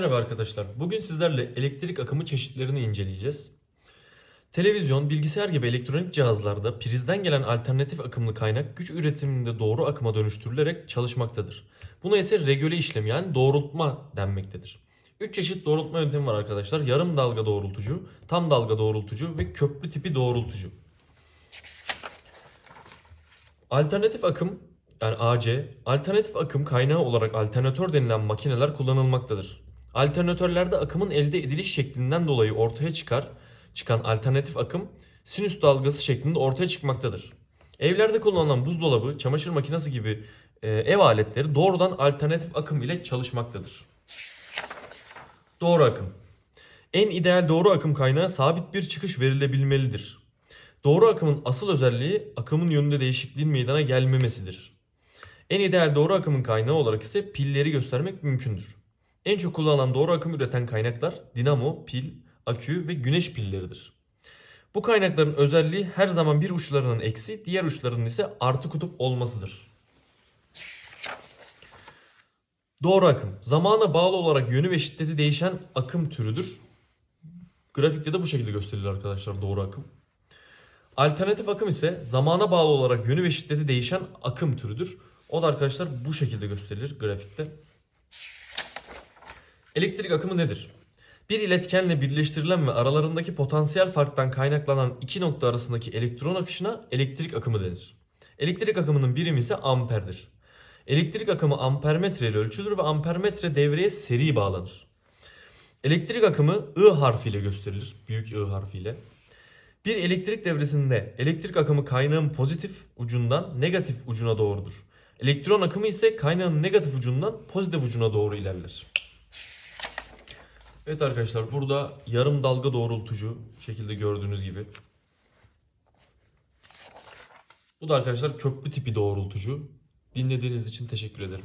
Merhaba arkadaşlar. Bugün sizlerle elektrik akımı çeşitlerini inceleyeceğiz. Televizyon, bilgisayar gibi elektronik cihazlarda prizden gelen alternatif akımlı kaynak güç üretiminde doğru akıma dönüştürülerek çalışmaktadır. Buna ise regüle işlemi yani doğrultma denmektedir. 3 çeşit doğrultma yöntemi var arkadaşlar. Yarım dalga doğrultucu, tam dalga doğrultucu ve köprü tipi doğrultucu. Alternatif akım yani AC, alternatif akım kaynağı olarak alternatör denilen makineler kullanılmaktadır. Alternatörlerde akımın elde ediliş şeklinden dolayı ortaya çıkar çıkan alternatif akım sinüs dalgası şeklinde ortaya çıkmaktadır. Evlerde kullanılan buzdolabı, çamaşır makinesi gibi e, ev aletleri doğrudan alternatif akım ile çalışmaktadır. Doğru akım. En ideal doğru akım kaynağı sabit bir çıkış verilebilmelidir. Doğru akımın asıl özelliği akımın yönünde değişikliğin meydana gelmemesidir. En ideal doğru akımın kaynağı olarak ise pilleri göstermek mümkündür. En çok kullanılan doğru akım üreten kaynaklar dinamo, pil, akü ve güneş pilleridir. Bu kaynakların özelliği her zaman bir uçlarının eksi, diğer uçlarının ise artı kutup olmasıdır. Doğru akım. Zamana bağlı olarak yönü ve şiddeti değişen akım türüdür. Grafikte de bu şekilde gösterilir arkadaşlar doğru akım. Alternatif akım ise zamana bağlı olarak yönü ve şiddeti değişen akım türüdür. O da arkadaşlar bu şekilde gösterilir grafikte. Elektrik akımı nedir? Bir iletkenle birleştirilen ve aralarındaki potansiyel farktan kaynaklanan iki nokta arasındaki elektron akışına elektrik akımı denir. Elektrik akımının birimi ise amperdir. Elektrik akımı ampermetre ile ölçülür ve ampermetre devreye seri bağlanır. Elektrik akımı I harfiyle gösterilir. Büyük I harfiyle. Bir elektrik devresinde elektrik akımı kaynağın pozitif ucundan negatif ucuna doğrudur. Elektron akımı ise kaynağın negatif ucundan pozitif ucuna doğru ilerler. Evet arkadaşlar burada yarım dalga doğrultucu şekilde gördüğünüz gibi. Bu da arkadaşlar köprü tipi doğrultucu. Dinlediğiniz için teşekkür ederim.